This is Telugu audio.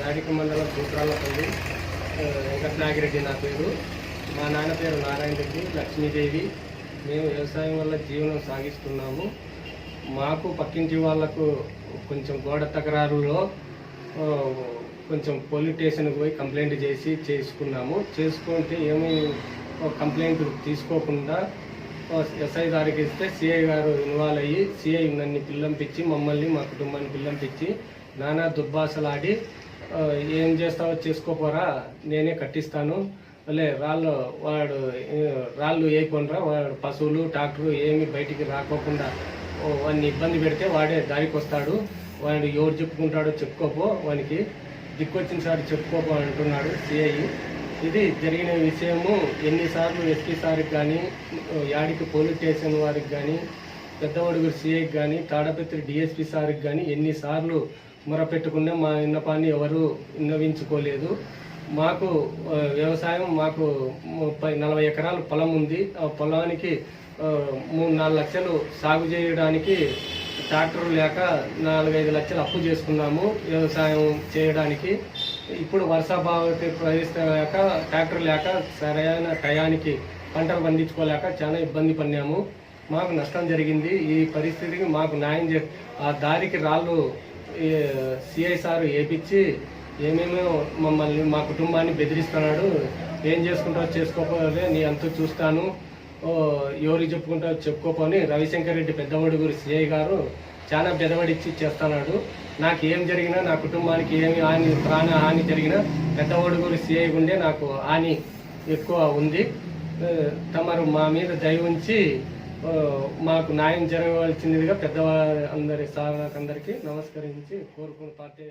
యాడిక మండలం సూత్రాలపల్లి వెంకటనాగిరెడ్డి నా పేరు. మా నాన్న పేరు నారాయణ రెడ్డి లక్ష్మీదేవి. మేము వ్యవసాయం వల్ల జీవనం సాగిస్తున్నాము. మాకు పక్కింటి వాళ్ళకు కొంచెం గోడ తకరారులో కొంచెం పోలీస్ స్టేషన్కి పోయి కంప్లైంట్ చేసి చేసుకున్నాము. చేసుకుంటే ఏమీ కంప్లైంట్ తీసుకోకుండా ఎస్ఐ గారికి ఇస్తే సిఐ గారు ఇన్వాల్వ్ అయ్యి సిఐ నన్ను పిల్లంపించి మమ్మల్ని మా కుటుంబాన్ని పిల్లంపించి నానా దుర్భాషలాడి ఏం చేస్తావో చేసుకోపోరా నేనే కట్టిస్తాను. లే రాళ్ళు వాడు రాళ్ళు వేయకుండా వాడు పశువులు ట్రాక్టర్ ఏమి బయటికి రాకోకుండా వాడిని ఇబ్బంది పెడితే వాడే దారికి వస్తాడు వాడు ఎవరు చెప్పుకుంటాడో చెప్పుకోపో వానికి దిక్కొచ్చిన సార్ చెప్పుకోపో అంటున్నాడు సిఐ ఇది జరిగిన విషయము. ఎన్నిసార్లు ఎస్పీ సార్కి కానీ యాడికి పోలీస్ స్టేషన్ వారికి కానీ పెద్దవడుగురు సిఐకి కానీ తాడపత్రి డిఎస్పి సార్కి కానీ ఎన్నిసార్లు మొరపెట్టుకున్నా మా విన్నపాన్ని ఎవరు విన్నవించుకోలేదు. మాకు వ్యవసాయం మాకు ముప్పై నలభై ఎకరాల పొలం ఉంది. ఆ పొలానికి మూడు నాలుగు లక్షలు సాగు చేయడానికి ట్రాక్టర్ లేక నాలుగైదు లక్షలు అప్పు చేసుకున్నాము వ్యవసాయం చేయడానికి. ఇప్పుడు వర్షాభావతి ప్రవేశలేక ట్రాక్టర్ లేక సరైన టయానికి పంటలు పండించుకోలేక చాలా ఇబ్బంది పడినాము. మాకు నష్టం జరిగింది. ఈ పరిస్థితికి మాకు న్యాయం చే ఆ దారికి రాళ్ళు సిఐ సారు వేపించి ఏమేమో మమ్మల్ని మా కుటుంబాన్ని బెదిరిస్తున్నాడు. ఏం చేసుకుంటావు చేసుకోకపోతే నీ అంతా చూస్తాను. ఎవరికి చెప్పుకుంటావు చెప్పుకోపోని రవిశంకర్ రెడ్డి పెద్దవడుగురు సిఐ గారు చాలా బెదవడిచ్చి చేస్తున్నాడు. నాకు ఏం జరిగినా నా కుటుంబానికి ఏమి హాని ప్రాణ హాని జరిగినా పెద్దవడుగురు సిఐ ఉండే నాకు హాని ఎక్కువ ఉంది. తమరు మా మీద దయ ఉంచి మాకు న్యాయం జరగవలసిందిగా పెద్దవారి అందరి సార్ అందరికీ నమస్కరించి కోరుకుని పార్టీ